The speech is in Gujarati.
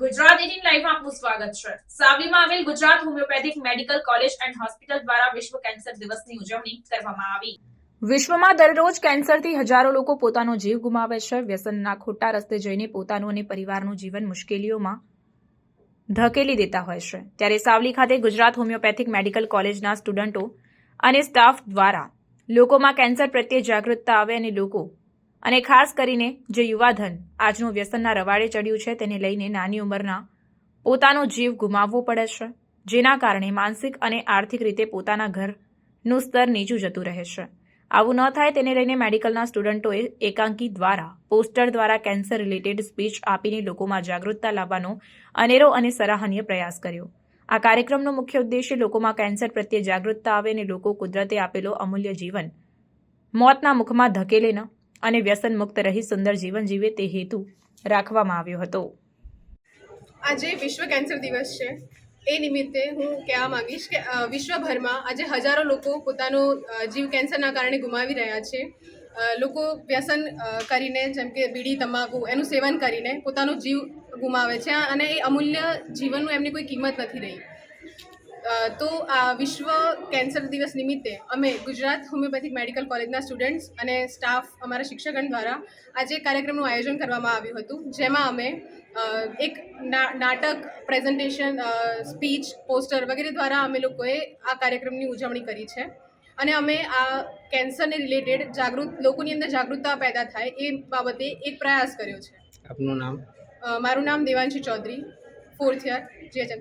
ગુજરાત એટીન આપનું સ્વાગત છે. સાવલીમાં આવેલ Gujarat homeopathic medical college and hospital દ્વારા વિશ્વ કેન્સર દિવસની ઉજવણી કરવામાં આવી. વિશ્વમાં દરરોજ કેન્સરથી હજારો લોકો પોતાનો જીવ ગુમાવે છે. વ્યસનના ખોટા રસ્તે જઈને પોતાનું અને પરિવારનું જીવન મુશ્કેલીઓમાં ધકેલી દેતા હોય છે. ત્યારે સાવલી ખાતે ગુજરાત હોમિયોપેથિક મેડિકલ કોલેજના સ્ટુડન્ટો અને સ્ટાફ દ્વારા લોકોમાં કેન્સર પ્રત્યે જાગૃતતા આવે અને લોકો અને ખાસ કરીને જે યુવાધન આજનું વ્યસનના રવાડે ચડ્યું છે તેને લઈને નાની ઉંમરના પોતાનો જીવ ગુમાવવો પડે છે, જેના કારણે માનસિક અને આર્થિક રીતે પોતાના ઘરનું સ્તર નીચું જતું રહે છે. આવું ન થાય તેને લઈને મેડિકલના સ્ટુડન્ટોએ એકાંકી દ્વારા, પોસ્ટર દ્વારા કેન્સર રિલેટેડ સ્પીચ આપીને લોકોમાં જાગૃતતા લાવવાનો અનેરો અને સરાહનીય પ્રયાસ કર્યો. આ કાર્યક્રમનો મુખ્ય ઉદ્દેશ્ય લોકોમાં કેન્સર પ્રત્યે જાગૃતતા આવે અને લોકો કુદરતે આપેલો અમૂલ્ય જીવન મોતના મુખમાં ધકેલે ન અને વ્યસન મુક્ત રહી સુંદર જીવન જીવે તે હેતુ રાખવામાં આવ્યો હતો. આજે વિશ્વ કેન્સર દિવસ છે. એ નિમિત્તે હું કહેવા માંગીશ કે વિશ્વભરમાં આજે હજારો લોકો પોતાનો જીવ કેન્સરના કારણે ગુમાવી રહ્યા છે. લોકો વ્યસન કરીને, જેમ કે બીડી, તમાકુ, એનું સેવન કરીને પોતાનો જીવ ગુમાવે છે. અને એ અમૂલ્ય જીવનનું એમની કોઈ કિંમત નથી રહી. તો આ વિશ્વ કેન્સર દિવસ નિમિત્તે અમે ગુજરાત હોમિયોપેથિક મેડિકલ કોલેજના સ્ટુડન્ટ્સ અને સ્ટાફ અમારા શિક્ષકગણ દ્વારા આજે કાર્યક્રમનું આયોજન કરવામાં આવ્યું હતું જેમાં અમે એક નાટક પ્રેઝન્ટેશન સ્પીચ પોસ્ટર વગેરે દ્વારા અમે લોકોએ આ કાર્યક્રમની ઉજવણી કરી છે. અને અમે આ કેન્સરને રિલેટેડ જાગૃત લોકોની અંદર જાગૃતતા પેદા થાય એ બાબતે એક પ્રયાસ કર્યો છે. આપનું નામ? મારું નામ Devanshi Chaudhary fourth year GHM